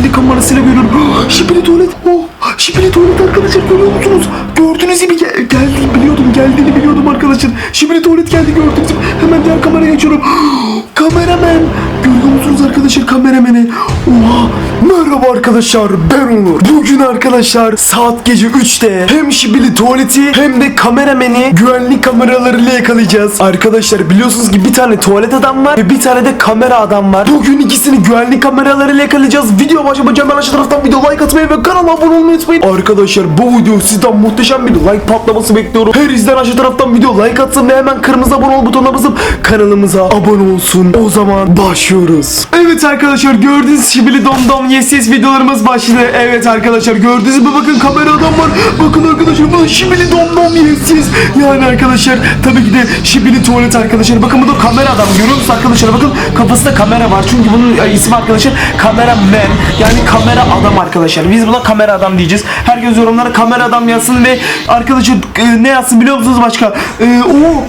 güvenlik kamerasıyla görüyorum. Şibili tuvalet. Oh, şibili tuvalet arkadaşlar görüyor musunuz? Gördüğünüz gibi gel geldi biliyordum geldiğini biliyordum arkadaşlar. Şibili tuvalet geldi gördüğünüz gibi. Hemen diğer kameraya geçiyorum. Kameraman. Görüyor musunuz arkadaşlar kamerameni? Oha. Merhaba arkadaşlar ben Onur. Bugün arkadaşlar saat gece 3'te hem şibili tuvaleti hem de kamerameni güvenlik kameralarıyla yakalayacağız. Arkadaşlar biliyorsunuz ki bir tane tuvalet adam var ve bir tane de kamera adam var. Bugün ikisini güvenlik kameralarıyla yakalayacağız. Video başlamadan hemen aşağı taraftan video like atmayı ve kanala abone olmayı unutmayın. Arkadaşlar bu video sizden muhteşem bir like patlaması bekliyorum. Her izleyen aşağı taraftan video like atsın ve hemen kırmızı abone ol butonuna basıp kanalımıza abone olsun. O zaman başlıyoruz. Evet arkadaşlar gördüğünüz şibili dom dom yes yes videolarımız başladı. Evet arkadaşlar gördüğünüz gibi bakın kamera adam var. Bakın arkadaşlar bu şibili dom dom yes yes. Yani arkadaşlar tabii ki de şibili tuvalet arkadaşlar. Bakın bu da kamera adam görüyor arkadaşlar? Bakın kafasında kamera var. Çünkü bunun e, ismi arkadaşlar kamera man. Yani kamera adam arkadaşlar. Biz buna kamera adam diyeceğiz. Herkes yorumlara kamera adam yazsın ve arkadaşlar e, ne yazsın biliyor musunuz başka? E, o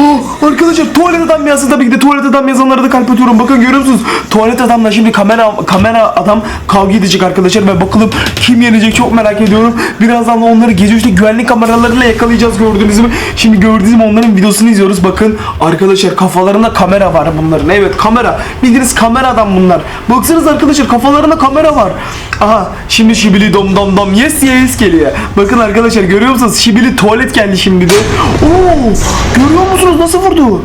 Oh, arkadaşlar tuvalet adam yazsın tabii ki de tuvalet adam yazanlara da kalp atıyorum. Bakın görüyor musunuz? Tuvalet adamla şimdi kamera kamera adam kavga edecek arkadaşlar ve bakalım kim yenecek çok merak ediyorum. Birazdan da onları gece işte güvenlik kameralarıyla yakalayacağız gördüğünüz gibi. Şimdi gördüğünüz gibi onların videosunu izliyoruz. Bakın arkadaşlar kafalarında kamera var bunların. Evet kamera. Bildiğiniz kamera adam bunlar. Baksanız arkadaşlar kafalarında kamera var. Aha şimdi şibili dom dom dom yes yes geliyor. Bakın arkadaşlar görüyor musunuz? Şibili tuvalet geldi şimdi de. Oo, görüyor musunuz nasıl vurdu?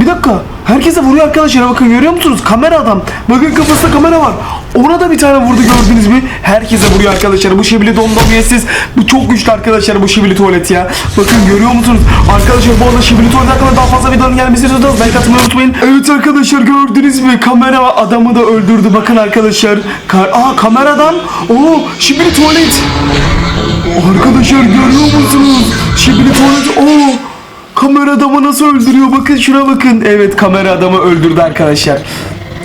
Bir dakika. Herkese vuruyor arkadaşlar bakın görüyor musunuz? Kamera adam. Bakın kafasında kamera var. Ona da bir tane vurdu gördünüz mü? Herkese vuruyor arkadaşlar. Bu şibili dom dom yetsiz. Bu çok güçlü arkadaşlar bu şibili tuvalet ya. Bakın görüyor musunuz? Arkadaşlar bu arada şibili tuvalet hakkında daha fazla videonun gelmesini istiyorsanız like atmayı unutmayın. Evet arkadaşlar gördünüz mü? Kamera adamı da öldürdü. Bakın arkadaşlar. Ka Aa kamera adam. Oo şibili tuvalet. Arkadaşlar görüyor musunuz? Şibili tuvalet. Oo. Kamera adamı nasıl öldürüyor? Bakın şuna bakın. Evet kamera adamı öldürdü arkadaşlar.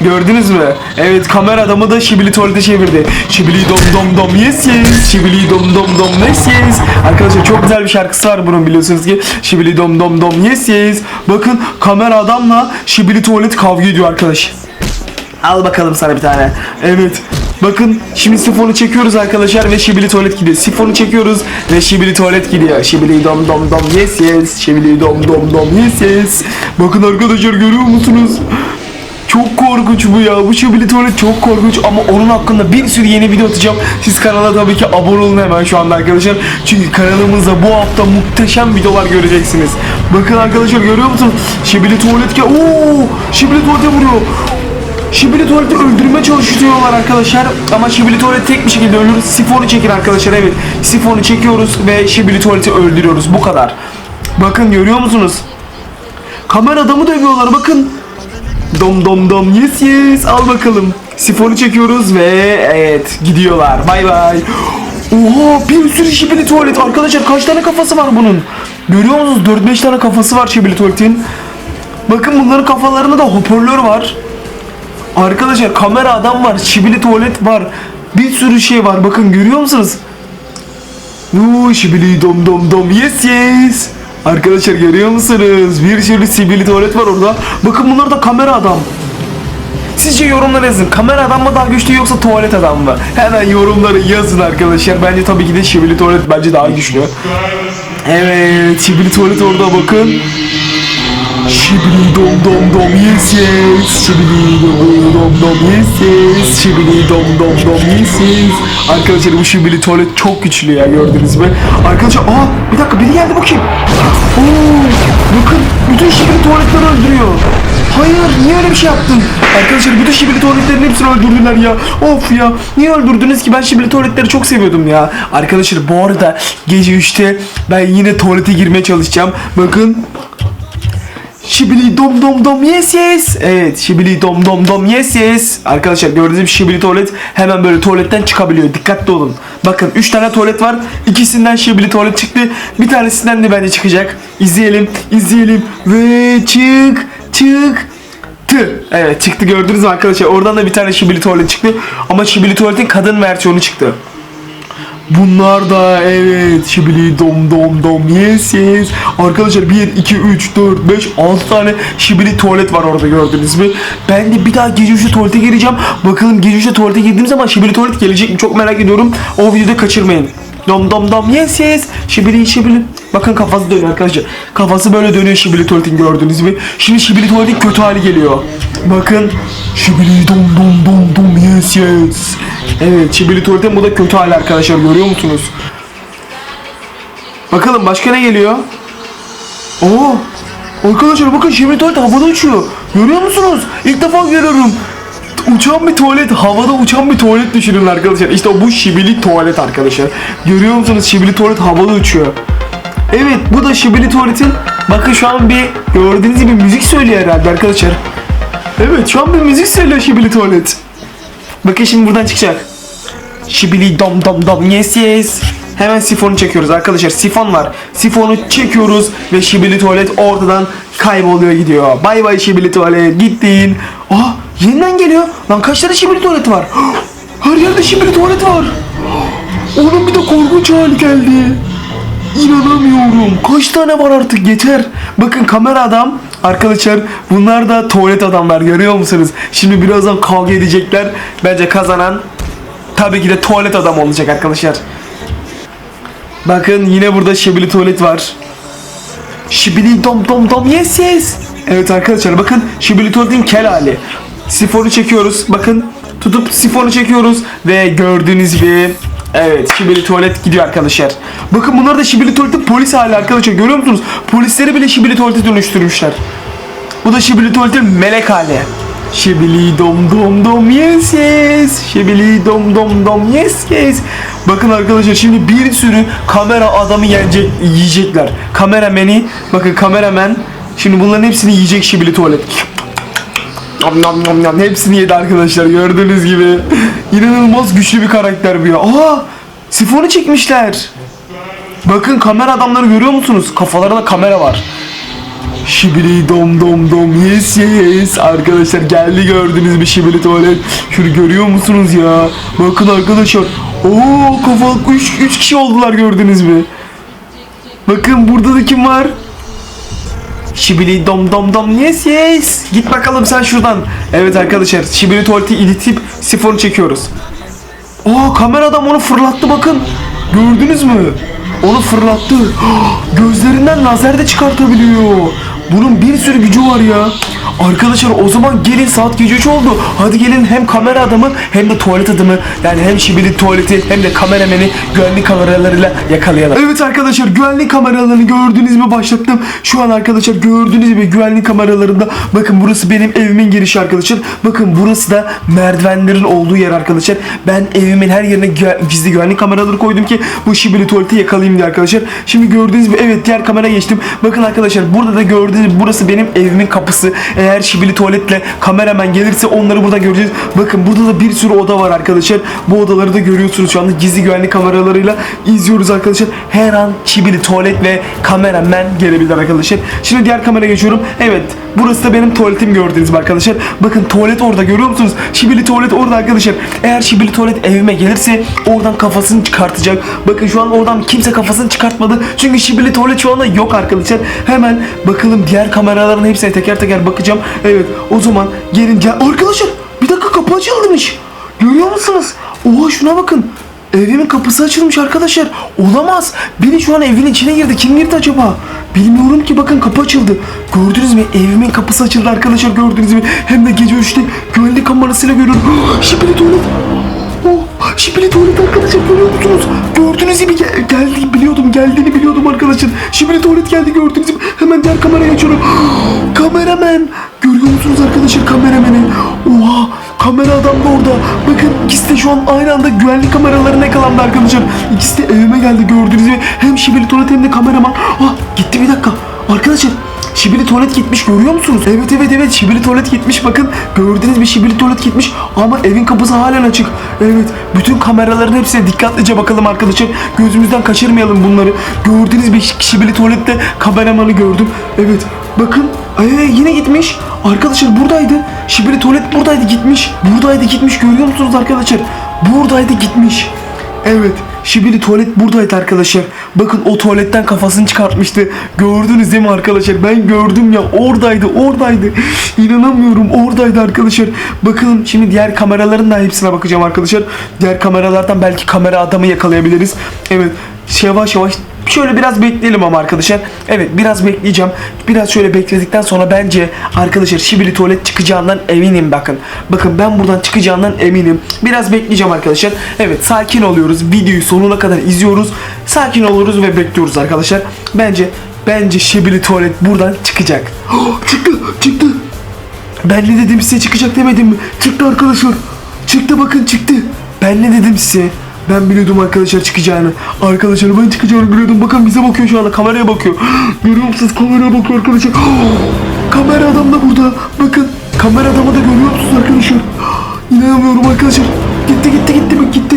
Gördünüz mü? Evet kamera adamı da şibili tuvalete çevirdi. Şibili dom dom dom yes yes. Şibili dom dom dom yes yes. Arkadaşlar çok güzel bir şarkısı var bunun biliyorsunuz ki. Şibili dom dom dom yes yes. Bakın kamera adamla şibili tuvalet kavga ediyor arkadaş. Al bakalım sana bir tane. Evet. Bakın şimdi sifonu çekiyoruz arkadaşlar ve şibili tuvalet gidiyor. Sifonu çekiyoruz ve şibili tuvalet gidiyor. Şibili dom dom dom yes yes. Şibili dom dom dom yes yes. Bakın arkadaşlar görüyor musunuz? Çok korkunç bu ya. Bu şibili tuvalet çok korkunç ama onun hakkında bir sürü yeni video atacağım. Siz kanala tabii ki abone olun hemen şu anda arkadaşlar. Çünkü kanalımızda bu hafta muhteşem videolar göreceksiniz. Bakın arkadaşlar görüyor musunuz? Şibili tuvalet gel. Oo! Şibili tuvalete vuruyor. Şibili tuvaleti öldürmeye çalışıyorlar arkadaşlar ama Şibili tuvalet tek bir şekilde ölür. Sifonu çekin arkadaşlar evet. Sifonu çekiyoruz ve Şibili tuvaleti öldürüyoruz. Bu kadar. Bakın görüyor musunuz? Kamera adamı dövüyorlar bakın. Dom dom dom yes yes al bakalım. Sifonu çekiyoruz ve evet gidiyorlar. Bay bay. Oha bir sürü şibili tuvalet. Arkadaşlar kaç tane kafası var bunun? Görüyor musunuz? 4-5 tane kafası var şibili tuvaletin. Bakın bunların kafalarında da hoparlör var. Arkadaşlar kamera adam var, şibili tuvalet var. Bir sürü şey var. Bakın görüyor musunuz? Uuu şibili dom dom dom yes yes. Arkadaşlar görüyor musunuz? Bir sürü şibili tuvalet var orada. Bakın bunlar da kamera adam. Sizce yorumlara yazın. Kamera adam mı daha güçlü yoksa tuvalet adam mı? Hemen yorumları yazın arkadaşlar. Bence tabii ki de şibili tuvalet bence daha güçlü. Evet, şibili tuvalet orada bakın. Şibili dom dom dom yes yes Şibili dom dom dom yes yes Şibili dom dom dom yes yes Arkadaşlar bu şibili tuvalet çok güçlü ya gördünüz mü? Arkadaşlar aa bir dakika biri geldi bakayım Oo, bakın bütün şibili tuvaletleri öldürüyor Hayır niye öyle bir şey yaptın? Arkadaşlar bütün şibili tuvaletlerin hepsini öldürdüler ya Of ya niye öldürdünüz ki ben şibili tuvaletleri çok seviyordum ya Arkadaşlar bu arada gece 3'te ben yine tuvalete girmeye çalışacağım Bakın Şibili dom dom dom yes yes. Evet şibili dom dom dom yes yes. Arkadaşlar gördüğünüz gibi şibili tuvalet hemen böyle tuvaletten çıkabiliyor. Dikkatli olun. Bakın 3 tane tuvalet var. İkisinden şibili tuvalet çıktı. Bir tanesinden de bence çıkacak. İzleyelim. izleyelim Ve çık çık Tı. Evet çıktı gördünüz mü arkadaşlar. Oradan da bir tane şibili tuvalet çıktı. Ama şibili tuvaletin kadın versiyonu çıktı. Bunlar da evet şibili dom dom dom yes yes. Arkadaşlar 1, 2, 3, 4, 5, 6 tane şibili tuvalet var orada gördünüz mü? Ben de bir daha gece 3'te tuvalete gireceğim. Bakalım gece 3'te tuvalete girdiğim zaman şibili tuvalet gelecek mi? Çok merak ediyorum. O videoda kaçırmayın. Dom dom dom yes yes. Şibili şibili. Bakın kafası dönüyor arkadaşlar. Kafası böyle dönüyor şibili tuvaletin gördünüz mü? Şimdi şibili tuvaletin kötü hali geliyor. Bakın. Şibili dom dom dom dom yes yes. Evet şibili tuvaletin bu da kötü hali arkadaşlar görüyor musunuz? Bakalım başka ne geliyor? Oo. Arkadaşlar bakın şibili tuvalet havada uçuyor. Görüyor musunuz? İlk defa görüyorum. Uçan bir tuvalet, havada uçan bir tuvalet düşünün arkadaşlar. İşte bu şibili tuvalet arkadaşlar. Görüyor musunuz? Şibili tuvalet havada uçuyor. Evet bu da şibili tuvaletin bakın şu an bir gördüğünüz gibi müzik söylüyor herhalde arkadaşlar. Evet şu an bir müzik söylüyor şibili tuvalet. Bakın şimdi buradan çıkacak. Şibili dom dom dom yes yes. Hemen sifonu çekiyoruz arkadaşlar. Sifon var. Sifonu çekiyoruz ve şibili tuvalet ortadan kayboluyor gidiyor. Bay bay şibili tuvalet gittin. Aa yeniden geliyor. Lan kaç tane şibili tuvalet var? Her yerde şibili tuvalet var. Onun bir de korkunç hali geldi. İnanamıyorum. Kaç tane var artık yeter. Bakın kamera adam arkadaşlar bunlar da tuvalet adamlar görüyor musunuz? Şimdi birazdan kavga edecekler. Bence kazanan tabii ki de tuvalet adam olacak arkadaşlar. Bakın yine burada şibili tuvalet var. Şibili dom dom dom yes yes. Evet arkadaşlar bakın şibili tuvaletin kel hali. Sifonu çekiyoruz. Bakın tutup sifonu çekiyoruz ve gördüğünüz gibi Evet şibili tuvalet gidiyor arkadaşlar. Bakın bunlar da şibili tuvaletin polis hali arkadaşlar görüyor musunuz? Polisleri bile şibili tuvalete dönüştürmüşler. Bu da şibili tuvaletin melek hali. Şibili dom dom dom yes yes. Şibili dom dom dom yes yes. Bakın arkadaşlar şimdi bir sürü kamera adamı yenecek, yiyecekler. Kamerameni bakın kameramen şimdi bunların hepsini yiyecek şibili tuvalet. Nam nam nam nam hepsini yedi arkadaşlar gördüğünüz gibi. İnanılmaz güçlü bir karakter bu ya. Aa! Sifonu çekmişler. Bakın kamera adamları görüyor musunuz? Kafalarında kamera var. Şibili dom dom dom yes yes. Arkadaşlar geldi gördünüz mü şibili tuvalet. Şunu görüyor musunuz ya? Bakın arkadaşlar. Ooo kafalık 3 3 kişi oldular gördünüz mü bakın burada da kim var? Şibili dom dom dom yes yes. Git bakalım sen şuradan. Evet arkadaşlar şibili tuvaleti iditip sifonu çekiyoruz. Aa kamera adam onu fırlattı bakın. Gördünüz mü? Onu fırlattı. Gözlerinden lazer de çıkartabiliyor. Bunun bir sürü gücü var ya. Arkadaşlar o zaman gelin saat gece 3 oldu. Hadi gelin hem kamera adamı hem de tuvalet adamı yani hem şibili tuvaleti hem de kamerameni güvenlik kameralarıyla yakalayalım. Evet arkadaşlar güvenlik kameralarını gördüğünüz gibi başlattım. Şu an arkadaşlar gördüğünüz gibi güvenlik kameralarında bakın burası benim evimin girişi arkadaşlar. Bakın burası da merdivenlerin olduğu yer arkadaşlar. Ben evimin her yerine gizli güvenlik kameraları koydum ki bu şibili tuvaleti yakalayayım diye arkadaşlar. Şimdi gördüğünüz gibi evet diğer kamera geçtim. Bakın arkadaşlar burada da gördüğünüz burası benim evimin kapısı. Eğer şibili tuvaletle kameraman gelirse onları burada göreceğiz. Bakın burada da bir sürü oda var arkadaşlar. Bu odaları da görüyorsunuz şu anda gizli güvenlik kameralarıyla izliyoruz arkadaşlar. Her an şibili tuvalet ve kameraman gelebilir arkadaşlar. Şimdi diğer kameraya geçiyorum. Evet burası da benim tuvaletim gördüğünüz gibi arkadaşlar. Bakın tuvalet orada görüyor musunuz? Şibili tuvalet orada arkadaşlar. Eğer şibili tuvalet evime gelirse oradan kafasını çıkartacak. Bakın şu an oradan kimse kafasını çıkartmadı. Çünkü şibili tuvalet şu anda yok arkadaşlar. Hemen bakalım diğer kameraların hepsine teker teker bakacağım. Evet o zaman gelin gel. Arkadaşlar bir dakika kapı açılmış. Görüyor musunuz? Oha şuna bakın. Evimin kapısı açılmış arkadaşlar. Olamaz. Biri şu an evin içine girdi. Kim girdi acaba? Bilmiyorum ki bakın kapı açıldı. Gördünüz mü? Evimin kapısı açıldı arkadaşlar gördünüz mü? Hem de gece 3'te güvenlik kamerasıyla görüyorum. Şibili tuvalet. Oh, şibili tuvalet arkadaşlar görüyor musunuz? Gördüğünüz gibi gel- geldi biliyordum geldiğini biliyordum arkadaşlar. Şibili tuvalet geldi gördüğünüz gibi hemen diğer kameraya geçiyorum. Kameraman görüyor musunuz arkadaşlar kamerameni? Oha kamera adam da orada. Bakın ikisi de şu an aynı anda güvenlik kameralarına yakalandı arkadaşlar. İkisi de evime geldi gördüğünüz gibi. Hem şibili tuvalet hem de kameraman. Ah gitti bir dakika. Arkadaşlar Şibili tuvalet gitmiş görüyor musunuz? Evet evet evet şibili tuvalet gitmiş bakın. Gördüğünüz bir şibili tuvalet gitmiş ama evin kapısı halen açık. Evet bütün kameraların hepsine dikkatlice bakalım arkadaşlar. Gözümüzden kaçırmayalım bunları. Gördüğünüz bir şibili tuvalette kameramanı gördüm. Evet bakın ee, yine gitmiş. Arkadaşlar buradaydı. Şibili tuvalet buradaydı gitmiş. Buradaydı gitmiş görüyor musunuz arkadaşlar? Buradaydı gitmiş. Evet. Şibili tuvalet buradaydı arkadaşlar. Bakın o tuvaletten kafasını çıkartmıştı. Gördünüz değil mi arkadaşlar? Ben gördüm ya oradaydı oradaydı. İnanamıyorum oradaydı arkadaşlar. Bakın şimdi diğer kameraların da hepsine bakacağım arkadaşlar. Diğer kameralardan belki kamera adamı yakalayabiliriz. Evet yavaş yavaş Şöyle biraz bekleyelim ama arkadaşlar. Evet biraz bekleyeceğim. Biraz şöyle bekledikten sonra bence arkadaşlar Şibili tuvalet çıkacağından eminim bakın. Bakın ben buradan çıkacağından eminim. Biraz bekleyeceğim arkadaşlar. Evet sakin oluyoruz. Videoyu sonuna kadar izliyoruz. Sakin oluyoruz ve bekliyoruz arkadaşlar. Bence bence Şibili tuvalet buradan çıkacak. çıktı çıktı. Ben ne dedim size çıkacak demedim mi? Çıktı arkadaşlar. Çıktı bakın çıktı. Ben ne dedim size? Ben biliyordum arkadaşlar çıkacağını. Arkadaşlar ben çıkacağını biliyordum. Bakın bize bakıyor şu anda. Kameraya bakıyor. Görüyor musunuz? Kameraya bakıyor arkadaşlar. Kamera adam da burada. Bakın. Kamera adamı da görüyor musunuz arkadaşlar? İnanamıyorum arkadaşlar. Gitti gitti gitti gitti.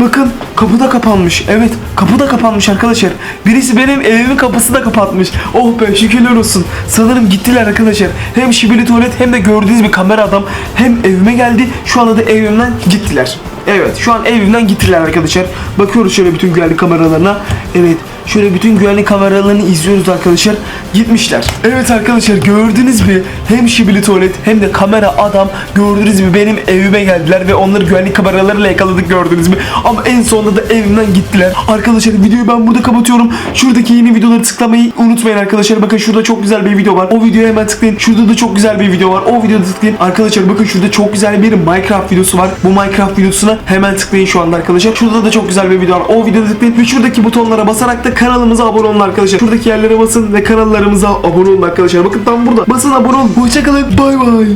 Bakın kapı da kapanmış. Evet kapı da kapanmış arkadaşlar. Birisi benim evimin kapısı da kapatmış. Oh be şükürler olsun. Sanırım gittiler arkadaşlar. Hem şibili tuvalet hem de gördüğünüz bir kamera adam hem evime geldi. Şu anda da evimden gittiler. Evet şu an evimden gittiler arkadaşlar. Bakıyoruz şöyle bütün güvenlik kameralarına. Evet şöyle bütün güvenlik kameralarını izliyoruz arkadaşlar. Gitmişler. Evet arkadaşlar gördünüz mü? Hem şibili tuvalet hem de kamera adam gördünüz mü benim evime geldiler ve onları güvenlik kameralarıyla yakaladık gördünüz mü? Ama en sonunda da evimden gittiler. Arkadaşlar videoyu ben burada kapatıyorum. Şuradaki yeni videoları tıklamayı unutmayın arkadaşlar. Bakın şurada çok güzel bir video var. O videoya hemen tıklayın. Şurada da çok güzel bir video var. O videoda tıklayın. Arkadaşlar bakın şurada çok güzel bir Minecraft videosu var. Bu Minecraft videosuna hemen tıklayın şu anda arkadaşlar. Şurada da çok güzel bir video var. O videoda tıklayın ve şuradaki butonlara basarak da kanalımıza abone olun arkadaşlar. Şuradaki yerlere basın ve kanallarımıza abone olun arkadaşlar. Bakın tam burada. Basın abone olun. Hoşçakalın. Bay bay.